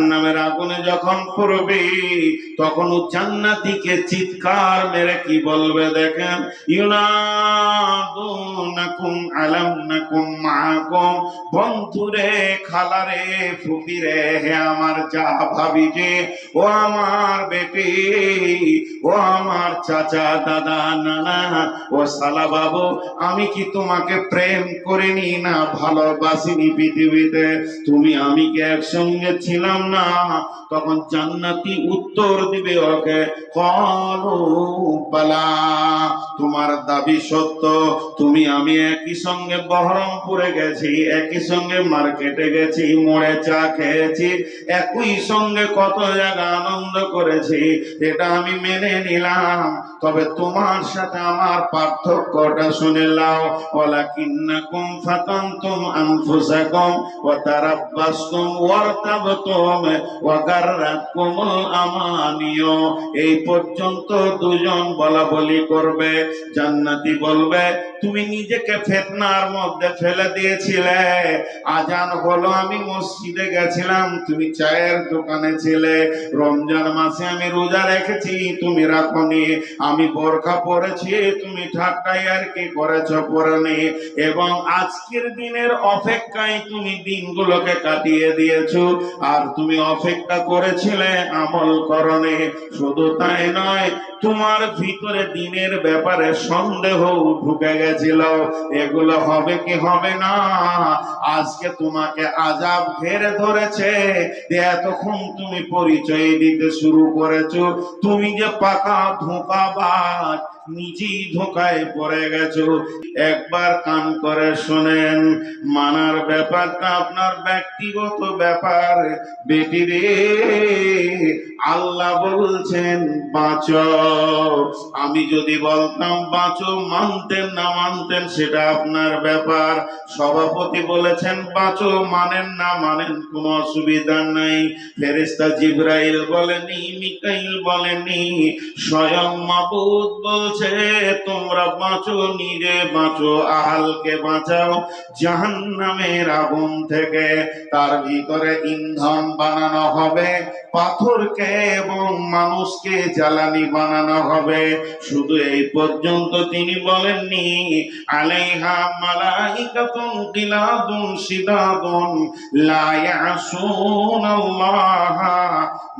জাহান্নামের আগুনে যখন পড়বে, তখন ও জান্নাতীকে চিৎকার মেরে কি বলবে দেখেন? ইউনাদুনাকুম আলাম নাকুম মাকুম, বন্ধুরে, খালারে ফুকিরে হে আমার যা ভাবি যে ও আমার বেটি, ও আমার চাচা, দাদা, নানা, ও সালা বাবু, আমি কি তোমাকে প্রেম করিনি না ভালোবাসিনি পৃথিবীতে? তুমি আমি কি একসঙ্গে ছিলাম না, তখন জান্নাতি উত্তর দিবে ওকে। কলু তোমার দাবি সত্য। তুমি, আমি একই সঙ্গে বহরমপুরে গেছি, একই সঙ্গে মার্কেটে গেছি, মোড়ে চা খেয়েছি, একই সঙ্গে কত জায়গা আনন্দ করেছি, এটা আমি মেনে নিলাম। তবে তোমার সাথে আমার পার্থক্যটা শুনে লাও ওয়ালাকিন্নাকুম ফাতানতুম আনফুসাকুম ওয়া তারাব্বাসতুম ওয়ারতাবতুম। গাররাতকুমুল এই পর্যন্ত দুজন বলা বলি করবে, জান্নাতি বলবে, তুমি নিজেকে ফেতনার মধ্যে ফেলে দিয়েছিলে। আজান হলো, আমি মসজিদে গেছিলাম, তুমি চায়ের দোকানে ছিলে। রমজান মাসে আমি রোজা রেখেছি, তুমি রাখনি। আমি বোরখা পরেছি, তুমি ঠাট্টাই আর কি করেছ পরেনি। এবং আজকের দিনের অপেক্ষায় তুমি দিনগুলোকে কাটিয়ে দিয়েছ। আর তুমি অপেক্ষা করেছিলে আমল করনে শুধু তাই নয়, তোমার ভিতরে দিনের ব্যাপারে সন্দেহ ঢুকে গেছিল। এগুলো হবে কি হবে না? আজকে তোমাকে আজাব ঘেরে ধরেছে এতক্ষণ তুমি পরিচয় দিতে শুরু করেছ। তুমি যে পাকা ধোঁকাবাজ নিজেই ধোকায় পড়ে গেছো। একবার কান করে শোনেন, মানার ব্যাপারটা আপনার ব্যক্তিগত ব্যাপার। বেটি রে, আল্লাহ বলছেন, বাঁচো। আমি যদি বলতাম, বাঁচো, মানতেন না মানতেন, সেটা আপনার ব্যাপার। সভাপতি বলেছেন, বাঁচো, মানেন না মানেন, কোনো অসুবিধা নাই। ফেরেস্তা জিব্রাইল বলেনি, মিকাইল বলেনি, স্বয়ং মাবুদ বলছে তোমরা বাঁচো নিজে বাঁচো, আহালকে বাঁচাও, জাহান্নামের আগুন থেকে। তার ভিতরে ইন্ধন বানানো হবে, পাথরকে এবং মানুষকে জ্বালানি বানানো হবে। শুধু এই পর্যন্ত তিনি বলেননি, আলাইহা মালাইকাতুন গিলাদুন সিদাদুন লা ইয়াসুন আল্লাহ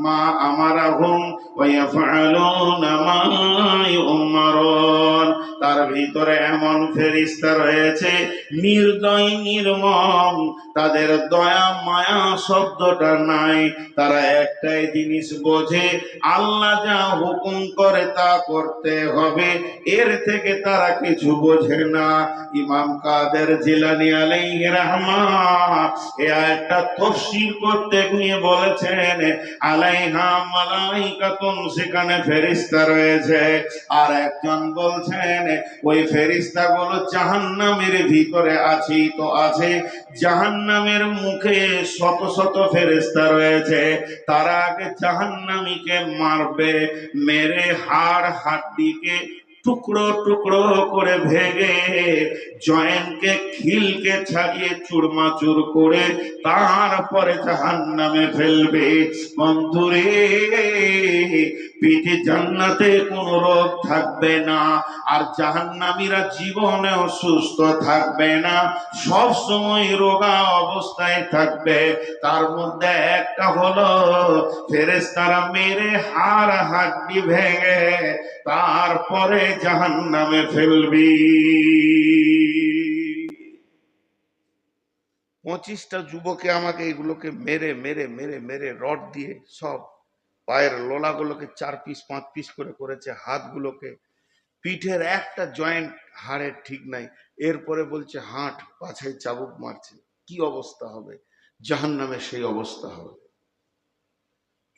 মা আমারাহুম ওয়া ইয়াফআলুনা মা ইউমারুন তার ভিতরে এমন ফেরিস্তা রয়েছে নির্দয়, নির্মম, তাদের দয়া, মায়া শব্দটা নাই। তারা একটাই জিনিস বোঝে, আল্লাহ যা হুকুম করে তা করতে হবে। এর থেকে তারা কিছু বোঝে না। ইমাম কাদের জিলানি আলাইহি এ একটা করতে গিয়ে বলেছেন, আলাইহা মালাইকাতুন সেখানে ফেরেশতা রয়েছে। আর একজন বলছেন, ওই ফেরেশতা গুলো জাহান্নামের ভিতরে আছি, তো আছে। জাহান্নামের মুখে শত শত ফেরেস্তা রয়েছে। তারা আগে জাহান্নামীকে মারবে, মেরে হাড় হাড্ডিকে টুকরো টুকরো করে ভেঙে জয়েন্টকে খিলকে ছাড়িয়ে চুরমাচুর করে তারপরে জাহান নামে ফেলবে। বন্ধুরে, পিঠে জান্নাতে কোনো রোগ থাকবে না, আর জাহান্নামীরা জীবনেও সুস্থ থাকবে না। সব সময় রোগা অবস্থায় থাকবে, তার মধ্যে একটা হলো ফেরেশতারা মেরে হাড় হাড্ডি ভেঙে তারপরে জাহান নামে ফেলবি। পঁচিশটা যুবকে আমাকে এগুলোকে মেরে মেরে মেরে মেরে রড দিয়ে সব পায়ের লোলাগুলোকে চার পিস, পাঁচ পিস করে করেছে, হাতগুলোকে। পিঠের একটা জয়েন্ট হাড়ের ঠিক নাই। এরপরে বলছে, হাট, পাছায় চাবুক মারছে। কি অবস্থা হবে? জাহান নামে সেই অবস্থা হবে।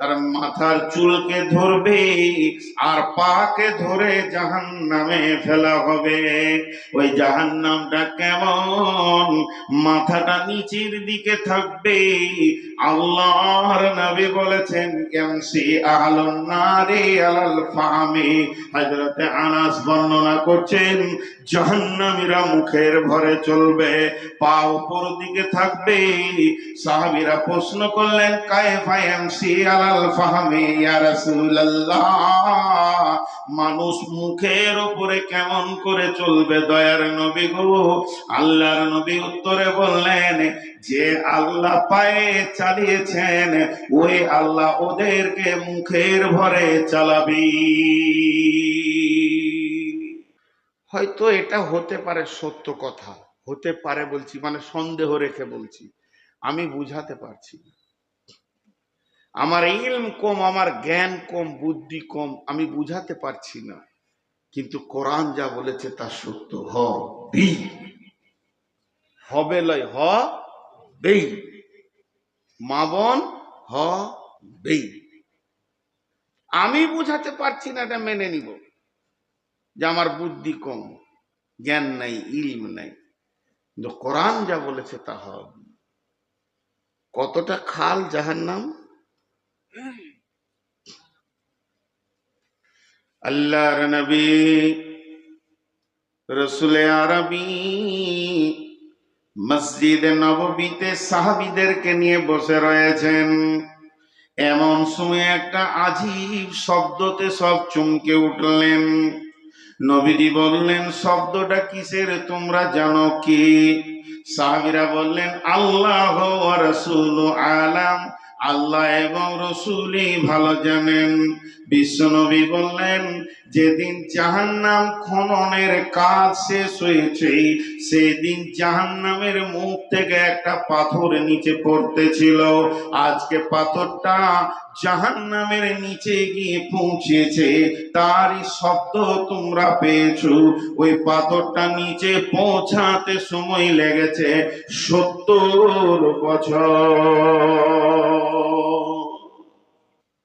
তার মাথার চুলকে ধরবে আর পাকে ধরে জাহান নামে ফেলা হবে। ওই জাহান নামটা কেমন? মাথাটা নিচের দিকে থাকবে। আল্লাহর নবী বলেছেন এমসি আলম নারে আলাল ফামে হযরতে আনাস বর্ণনা করছেন জাহান্নামীরা মুখের ভরে চলবে, পা উপর দিকে থাকবে। সাহাবীরা প্রশ্ন করলেন কায়ফা এমসি আলাল ফাহমে ইয়া রাসূলুল্লাহ? মানুষ মুখের উপরে কেমন করে চলবে দয়ার নবী গো? আল্লাহর নবী উত্তরে বললেন, যে আল্লাহ পায়ে চালিয়েছেন, ওই আল্লাহ ওদেরকে মুখের ভরে চালাবি। হয়তো এটা হতে পারে সত্য কথা, হতে পারে বলছি মানে সন্দেহ রেখে বলছি, আমি বুঝাতে পারছি না। আমার ইলম কম, আমার জ্ঞান কম, বুদ্ধি কম, আমি বুঝাতে পারছি না। কিন্তু কোরআন যা বলেছে তা সত্য হবে লয় হ বেই মা বোন হ বেই আমি বুঝাতে পারছি না, এটা মেনে নিব। যে আমার বুদ্ধি কম, জ্ঞান নাই, ইলম নাই। কিন্তু কোরআন যা বলেছে তা হবে। কতটা খাল জাহান্নাম? আল্লাহর নবী, রসুলে আরবি, মসজিদে নববীতে সাহাবিদেরকে নিয়ে বসে রয়েছেন। এমন সময় একটা আজীব শব্দতে সব চমকে উঠলেন। নবীজি বললেন, শব্দটা কিসের তোমরা জানো কি? সাহাবিরা বললেন, আল্লাহ রসুল আলাম, আল্লাহ এবং রসুলই ভালো জানেন। বিশ্বনবী বললেন, যেদিন জাহান্নাম খননের কাজ শেষ হয়েছে, সেদিন জাহান্নামের মুখ থেকে একটা পাথর নিচে পড়তেছিল। আজকে পাথরটা জাহান্নামের নিচে গিয়ে পৌঁছেছে। তারই শব্দ তোমরা পেয়েছ। ওই পাথরটা নিচে পৌঁছাতে সময় লেগেছে সত্তর বছর।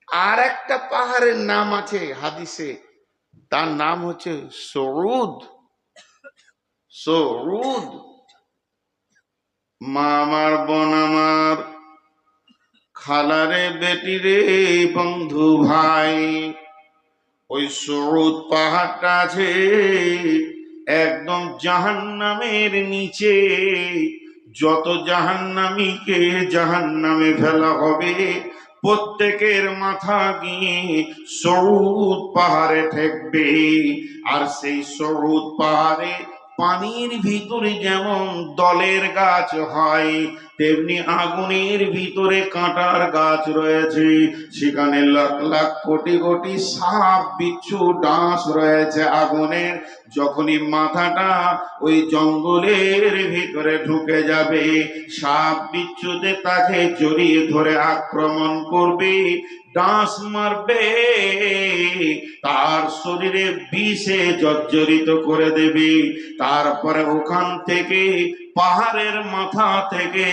আর একটা পাহাড়ের নাম আছে হাদিসে। তার নাম হচ্ছে সরুদ সরুদ মা আমার বোন আমার। খালারে বেটি রে বন্ধু ভাই, ওই সরুদ পাহাড়টা আছে একদম জাহান্নামের নিচে। যত জাহান্নামীকে জাহান্নামে ফেলা হবে, প্রত্যেকের মাথা গিয়ে সরুদ পাহাড়ে ঠেকবে। আর সেই সরুদ পাহাড়ে পানির ভিতরে যেমন দলের গাছ হয়, তেমনি আগুনের ভিতরে কাঁটার গাছ রয়েছে। সেখানে লাখ লাখ কোটি কোটি সাপ, বিচ্ছু, ডাঁস রয়েছে আগুনের। যখনই মাথাটা ওই জঙ্গলের ভিতরে ঢুকে যাবে, সাপ, বিচ্ছুতে তাকে জড়িয়ে ধরে আক্রমণ করবে। ডাঁস মারবে, তার শরীরে বিষে জর্জরিত করে দেবে। তারপরে ওখান থেকে, পাহাড়ের মাথা থেকে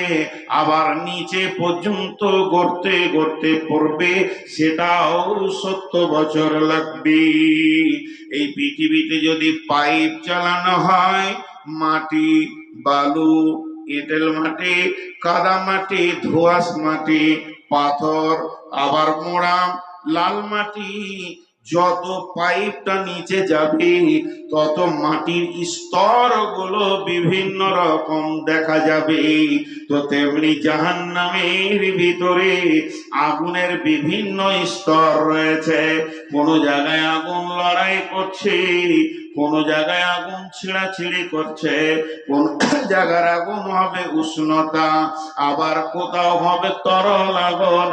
আবার নিচে পর্যন্ত গড়তে গড়তে পড়বে, সেটাও সত্য বছর লাগবে। এই পৃথিবীতে যদি পাইপ চালানো হয়, মাটি, বালু, এঁটেল মাটি, কাদা মাটি, ধোয়াশ মাটি পাথর, আবার মোড়াম লাল মাটি, যত পাইপটা নিচে যাবে, তত মাটির স্তরগুলো বিভিন্ন রকম দেখা যাবে। তো তেমনি জাহান নামের ভিতরে আগুনের বিভিন্ন স্তর রয়েছে। কোন জায়গায় আগুন লড়াই করছে কোন জায়গায় আগুন ছিঁড়াছিঁড়ি করছে, কোন জায়গার আগুন হবে উষ্ণতা, আবার কোথাও হবে তরল আগুন।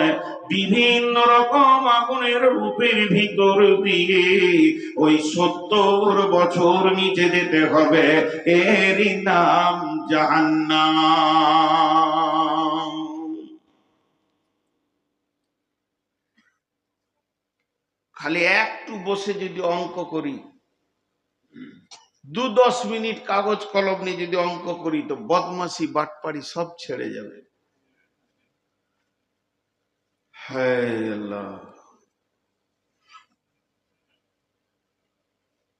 বিভিন্ন রকম আগুনের রূপের ভিতর দিয়ে ওই সত্তর বছর নিচে যেতে হবে, এরই নাম জাহান্নাম। খালি একটু বসে যদি অঙ্ক করি দু দশ মিনিট কাগজ কলম নিয়ে যদি অঙ্ক করি তো বদমাসি বাটপাড়ি সব ছেড়ে যাবে।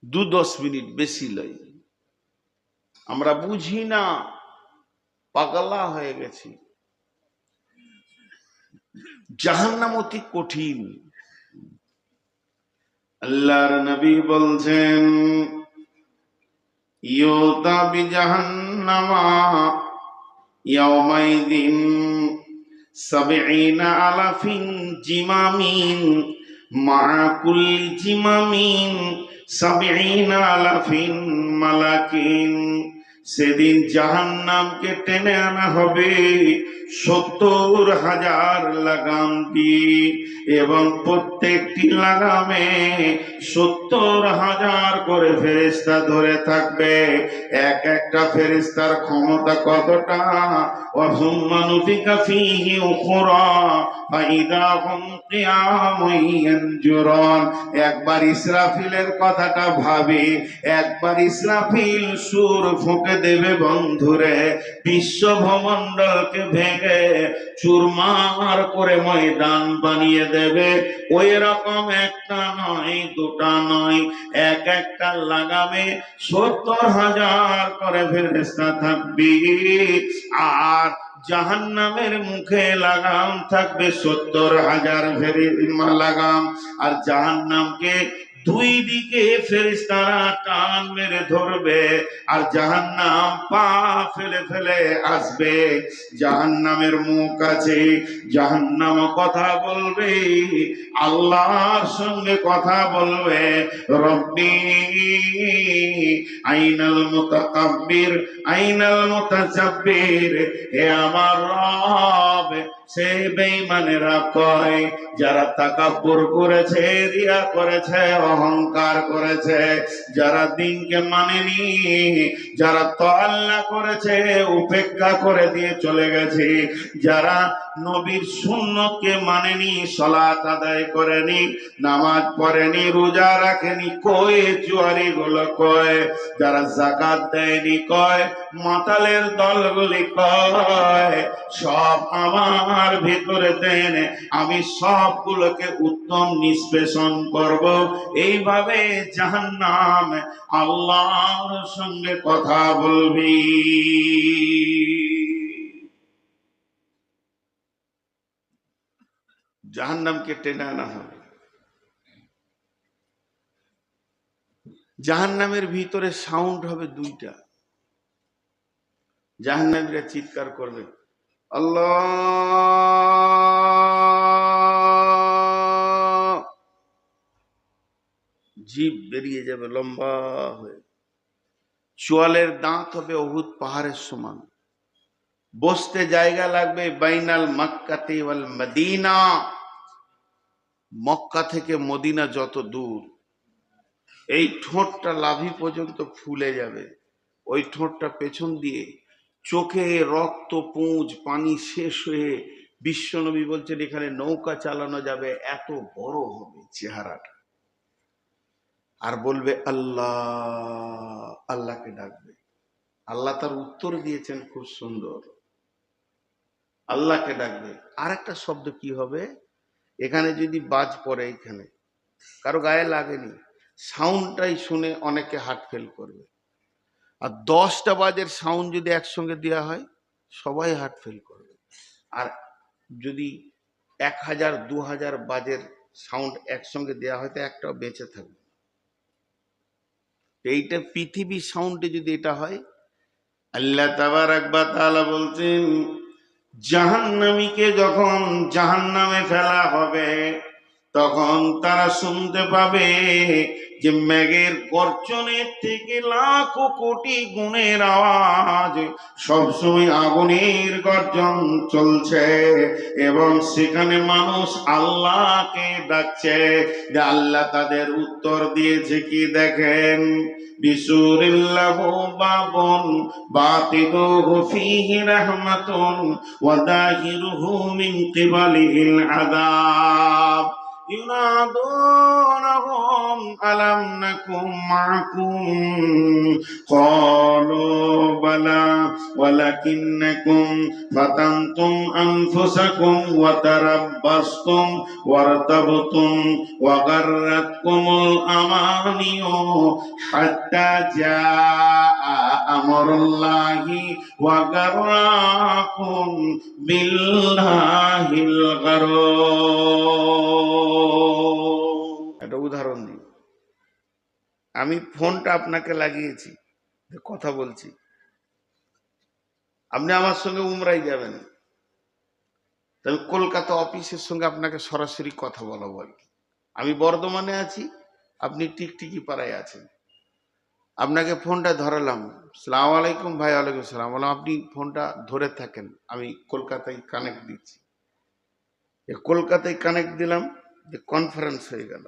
দু দশ মিনিট বেশি লই আমরা বুঝি না, পাগলা হয়ে গেছি। জাহান্নাম অতি কঠিন। আল্লাহর নবী বলছেন ইয়োতা বি জাহান্নামা ইয়াউমাইদিন সাবঈনা আলাফিন জিমামিন মা কুল্লি জিমামিন সাবঈনা আলাফিন সেদিন জাহান্নামকে টেনে আনা হবে। সত্তর হাজার লাগাম এবং প্রত্যেকটি লাগামে সত্তর হাজার করে ফেরিস্তা ধরে থাকবে। এক একটা ফেরিস্তার ক্ষমতা কতটা? অসম্মানুফিকা ফিহি একবার ইসরাফিলের কথাটা ভাবি, একবার ইসরাফিল সুর ফুঁকে দেবে বন্ধুরে। বিশ্ব ভূমণ্ডলকে ভেঙে চুরমার করে ময়দান বানিয়ে দেবে। ওই রকম একটা নয়, দুটা নয়, এক একটা লাগামে সত্তর হাজার করে ফেরেস্তা থাকবে। আর জাহান্নামের মুখে লাগাম থাকবে সত্তর হাজার ফেরি লাগাম। আর জাহান্নামকে দুই দিকে ফেরিস্তারা টান মেরে ধরবে আর জাহান্নাম পা ফেলে ফেলে আসবে। জাহান্নামের মুখ আছে, জাহান্নাম কথা বলবে, আল্লাহর সঙ্গে কথা বলবে। রব্বি আইনাল মুতাকাব্বির, আইনাল মুতাজাব্বির, হে আমার রব সে বেঈমানেরা কয়, যারা তাকাব্বুর করেছে, রিয়া করেছে, অহংকার করেছে, যারা দিনকে মানেনি, যারা তল্লা করেছে, উপেক্ষা করে দিয়ে চলে গেছে, যারা নবীর সুন্নতকে মানেনি, সলাত আদায় করেনি, নামাজ পড়েনি, রোজা রাখেনি, কয়ে জুয়ারি গুলো কয়, যারা জাকাত দেয়নি, কয় মাতালের দলগুলি কয়, সব আমার ভিতরে দেন আমি সবগুলোকে উত্তম নিষ্পেষণ করব। এইভাবে জাহান্নাম আল্লাহর সঙ্গে কথা বলবি। জাহান্নামকে টেনে আনা হবে। জাহান্নামের ভিতরে সাউন্ড হবে দুইটা। জাহান্নামীরা চিৎকার করবে। আল্লাহ! জীব বেরিয়ে যাবে লম্বা হয়ে। চোয়ালের দাঁত হবে অহুত পাহাড়ের সমান। বসতে জায়গা লাগবে বাইনাল মক্কাতে ওয়াল মদিনা। মক্কা থেকে মদিনা যত দূর, এই ঠোঁটটা লাভি পর্যন্ত ফুলে যাবে। ওই ঠোঁটটা পেছন দিয়ে চোখে রক্ত, পুঁজ, পানি শেষ হয়ে বিশ্বনবী বলছেন, এখানে নৌকা চালানো যাবে, এত বড় হবে চেহারাটা। আর বলবে, আল্লাহ, আল্লাহকে ডাকবে। আল্লাহ তার উত্তর দিয়েছেন খুব সুন্দর। আল্লাহকে ডাকবে। আর একটা শব্দ কি হবে? এখানে যদি বাজ পড়ে এখানে কারও গায়ে লাগেনি, সাউন্ডটাই শুনে অনেকে হার্ট ফেল করবে। আর দশটা বাজের সাউন্ড যদি একসঙ্গে দেওয়া হয়, সবাই হার্ট ফেল করবে। আর যদি এক হাজার, দু হাজার বাজের সাউন্ড একসঙ্গে দেওয়া হয়, তো একটাও বেঁচে থাকবে। এইটা পৃথিবী সাউন্ডে যদি এটা হয়, আল্লাহ তাবার একবার তাআলা বলছেন, জাহান্নামীকে যখন জাহান্নামে ফেলা হবে তখন তারা শুনতে পাবে যে মেঘের গর্জনের থেকে লাখো কোটি গুণের আওয়াজ, সবসময় আগুনের গর্জন চলছে এবং সেখানে মানুষ আল্লাহকে ডাকছে। যে আল্লাহ তাদের উত্তর দিয়েছে কি দেখেন? বিসুরিল্লাহু বাবুন বাতিনুহু ফীহি রাহমাতুন ওয়া মিন কিবালিহিল আযাব। ينادونهم ألم نكن معكم قالوا بلى ولكنكم فتنتم أنفسكم وتربصتم وارتبتم وغرتكم الأماني حتى جاء أمر الله وغراكم بالله الغرور একটা উদাহরণ দিই আমি ফোনটা আপনাকে লাগিয়েছি যে কথা বলছি আপনি আমার সঙ্গে উমরাই যাবেন তো আমি কলকাতা অফিসের সঙ্গে আপনাকে সরাসরি কথা বলাবো আর কি আমি বর্ধমানে আছি আপনি টিকটিকি পাড়ায় আছেন আপনাকে ফোনটা ধরালাম। সালাম আলাইকুম ভাই, ওয়ালাইকুম সালাম। বললাম, আপনি ফোনটা ধরে থাকেন, আমি কলকাতায় কানেক্ট দিচ্ছি। কলকাতায় কানেক্ট দিলাম, যে কনফারেন্স হয়ে গেল।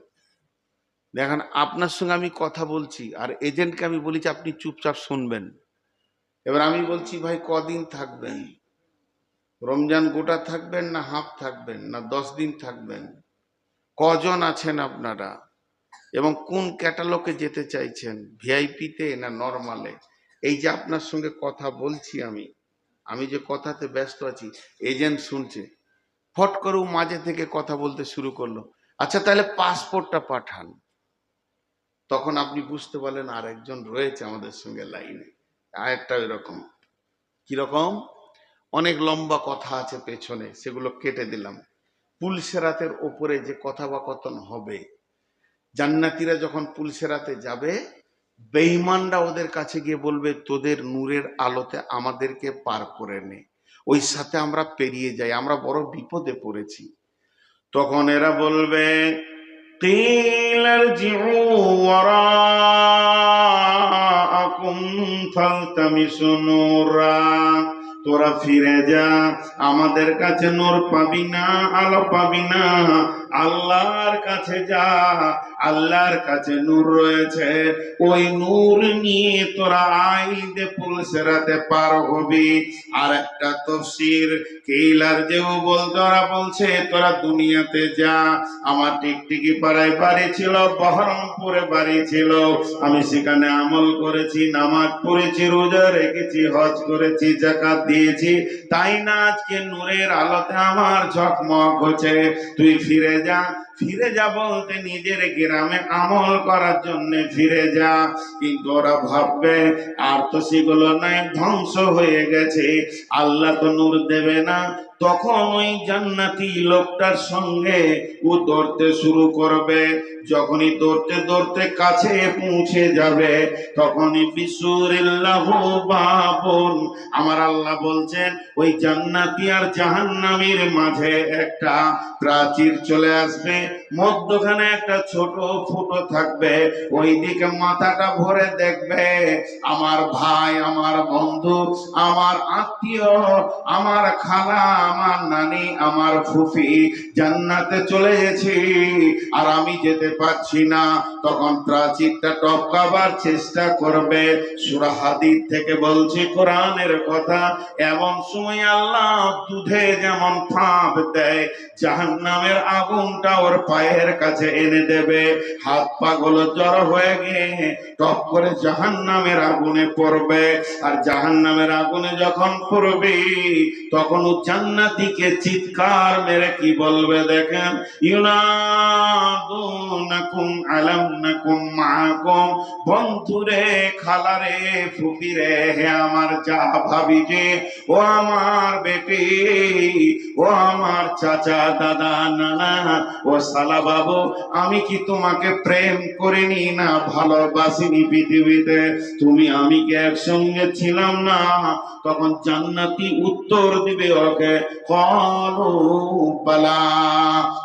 দেখেন, আপনার সঙ্গে আমি কথা বলছি, আর এজেন্টকে আমি বলেছি, আপনি চুপচাপ শুনবেন। এবার আমি বলছি, ভাই, কদিন থাকবেন? রমজান গোটা থাকবেন না হাফ থাকবেন, না দশ দিন থাকবেন? কজন আছেন আপনারা? এবং কোন ক্যাটালগে যেতে চাইছেন? ভিআইপিতে না নর্মালে এই যে আপনার সঙ্গে কথা বলছি আমি আমি যে কথাতে ব্যস্ত আছি এজেন্ট শুনছে। ফট করেও মাঝে থেকে কথা বলতে শুরু করল। আচ্ছা তাহলে পাসপোর্টটা পাঠান। তখন আপনি বুঝতে পারলেন আর একজন রয়েছে আমাদের সঙ্গে লাইনে। আরেকটা এরকম কীরকম? অনেক লম্বা কথা আছে পেছনে, সেগুলো কেটে দিলাম। পুলসেরাতের ওপরে যে কথাবাকথন হবে জান্নাতিরা যখন পুলসেরাতে যাবে বেইমানরা ওদের কাছে গিয়ে বলবে, তোদের নূরের আলোতে আমাদেরকে পার করে নে। ওই সাথে আমরা পেরিয়ে যাই, আমরা বড় বিপদে পড়েছি। তখন এরা বলবে তোরা ফিরে যা, আমাদের কাছে নোর পাবি না, আলো পাবি না। আল্লাহর কাছে যা, আল্লাহর কাছে নূর রয়েছে, ওই নূর নিয়ে তোরা আইদে পুলসেরাতে পার হবি। আর একটা তফসির কেইলার যেও বল তোরা বলছে, তোরা দুনিয়াতে যা, আমার টিকটিকি পাড়ায় বাড়ি ছিল, বহরমপুরে বাড়ি ছিল, আমি সেখানে আমল করেছি, নামাজ পড়েছি, রোজা রেখেছি, হজ করেছি জাকাত দিয়েছি, তাই না আজকে নূরের আলোতে আমার ঝকমক হচ্ছে? তুই ফিরে যা ফিরে যা বলতে নিজের গ্রামে আমল করার জন্য ফিরে যা। কিন্তু ওরা ভাববে, আর তো সেগুলো নাই, ধ্বংস হয়ে গেছে। আল্লাহ তো নূর দেবে না। তখন ওই জান্নাতি লোকটার সঙ্গে ও দৌড়তে শুরু করবে। যখনই দৌড়তে দৌড়তে কাছে পৌঁছে যাবে, তখনই বিশুরিল্লাহ বাবুন, আমার আল্লাহ বলছেন, ওই জান্নাতি আর জাহান্নামীর মাঝে একটা প্রাচীর চলে আসবে। মধ্যখানে একটা ছোট ফুটো থাকবে মাথাটা ভরে দেখবে, আমার ভাই, আমার বন্ধু, আমার আত্মীয়, আমার খালা, আমার নানি, আমার ফুফি জান্নাতে চলে গেছি, আর আমি যেতে পারছি না। তখন প্রাচীরটা টপকাবার চেষ্টা করবে। থেকে বলছি, কোরআনের কথা, এমন সময় আল্লাহ দুধে যেমন ফাঁপ দেয় জাহান্নামের আগুনটা ওর পায়ের কাছে এনে দেবে। হাত পা গুলো জড়ো হয়ে গিয়ে টপ করে জাহান্নামের আগুনে পড়বে। আর জাহান্নামের আগুনে যখন পড়বে, তখন ও জান্নাতিকে চিৎকার মেরে কি বলবে দেখেন? ইউনাদুনাকুম আলাম নাকুম মাকুম। বন্ধুরে, খালারে ফুকিরে হে আমার যা ভাবি যে ও আমার বেটি, ও আমার চাচা বাবু আমি কি তোমাকে প্রেম করিনি না ভালোবাসিনি পৃথিবীতে? তুমি, আমি কি একসঙ্গে ছিলাম না? তখন জান্নাতি উত্তর দিবে ওকে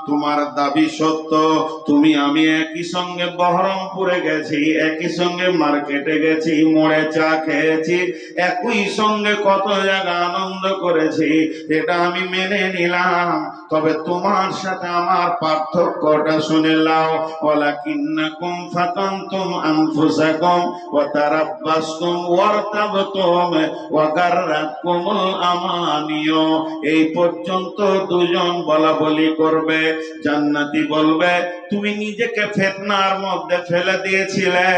তোমার দাবি সত্য। তুমি, আমি একই সঙ্গে বহরমপুরে গেছি, একই সঙ্গে মার্কেটে গেছি মোড়ে চা খেয়েছি, একই সঙ্গে কত জায়গা আনন্দ করেছি, এটা আমি মেনে নিলাম। তবে তবে তোমার সাথে আমার পার্থক্যটা শুনে লাও ওয়ালাকিন্নাকুম ফাতানতুম আনফুসাকুম ওয়া তারাব্বাসতুম ওয়ারতাবতুম ওয়া গাররাতকুমুল আমানিয়। এই পর্যন্ত দুজন বলা বলি করবে, জান্নাতি বলবে, তুমি নিজেকে ফেতনার মধ্যে ফেলে দিয়েছিলে।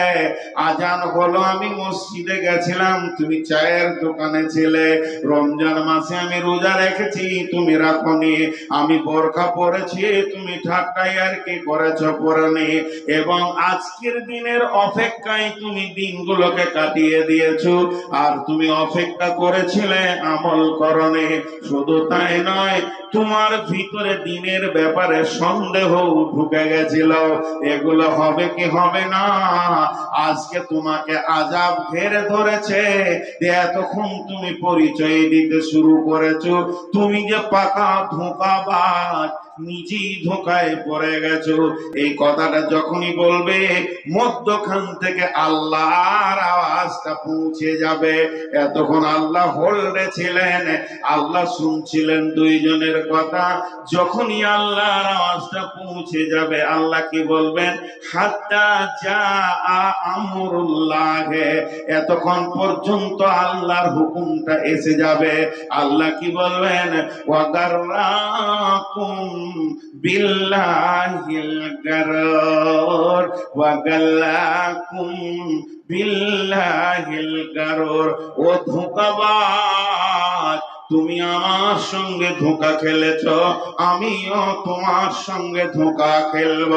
আজান হলো, আমি মসজিদে গেছিলাম, তুমি চায়ের দোকানে ছিলে। রমজান মাসে আমি রোজা রেখেছি, তুমি রাখনি। আমি বোরখা পরেছি, তুমি ঠাট্টাই আর কি করেছ পরনি। এবং আজকের দিনের অপেক্ষায় তুমি দিনগুলোকে কাটিয়ে দিয়েছ, আর তুমি অপেক্ষা করেছিলে আমল করনে শুধু তাই নয়, তোমার ভিতরে দিনের ব্যাপারে সন্দেহ ঢুকে গেছিল। এগুলো হবে কি হবে না? আজকে তোমাকে আজাব ঘেরে ধরেছে এতক্ষণ তুমি পরিচয় দিতে শুরু করেছ। তুমি যে পাকা ধোকাবাজ নিজেই ধোকায় পড়ে গেছো। এই কথাটা যখনই বলবে, মধ্যখান থেকে আল্লাহর আওয়াজটা পৌঁছে যাবে। এতক্ষণ আল্লাহ হোল্ডে ছিলেন, আল্লাহ শুনছিলেন দুইজনের কথা। যখনই আল্লাহর আওয়াজটা পৌঁছে যাবে, আল্লাহ কি বলবেন? হাত্তা যা আমরুল্লাহ। এতক্ষণ পর্যন্ত আল্লাহর হুকুমটা এসে যাবে। আল্লাহ কি বলবেন? ওয়াগাররাকুম বিল্লাহিল গারর ওয়াগাল্লাকুম বিল্লাহিল গারর। ও ধোকাবাজ, তুমি আমার সঙ্গে ধোকা খেলেছ, আমিও তোমার সঙ্গে ধোকা খেলব।